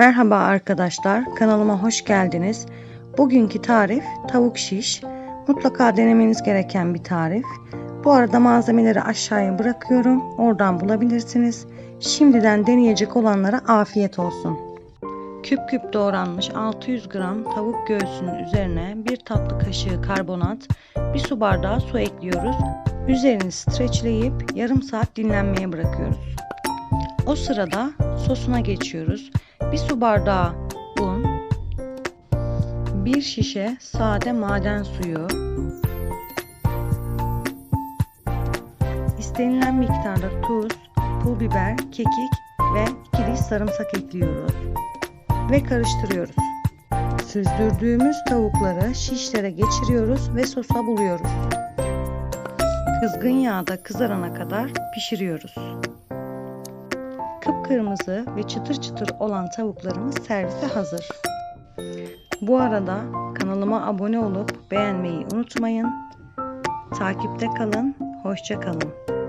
Merhaba arkadaşlar, kanalıma hoş geldiniz. Bugünkü tarif tavuk şiş. Mutlaka denemeniz gereken bir tarif. Bu arada malzemeleri aşağıya bırakıyorum. Oradan bulabilirsiniz. Şimdiden deneyecek olanlara afiyet olsun. Küp küp doğranmış 600 gram tavuk göğsünün üzerine bir tatlı kaşığı karbonat, bir su bardağı su ekliyoruz. Üzerini streçleyip yarım saat dinlenmeye bırakıyoruz. O sırada sosuna geçiyoruz. Bir su bardağı un, bir şişe sade maden suyu, istenilen miktarda tuz, pul biber, kekik ve 2 diş sarımsak ekliyoruz ve karıştırıyoruz. Süzdürdüğümüz tavukları şişlere geçiriyoruz ve sosa buluyoruz. Kızgın yağda kızarana kadar pişiriyoruz. Kıpkırmızı ve çıtır çıtır olan tavuklarımız servise hazır. Bu arada kanalıma abone olup beğenmeyi unutmayın. Takipte kalın, hoşça kalın.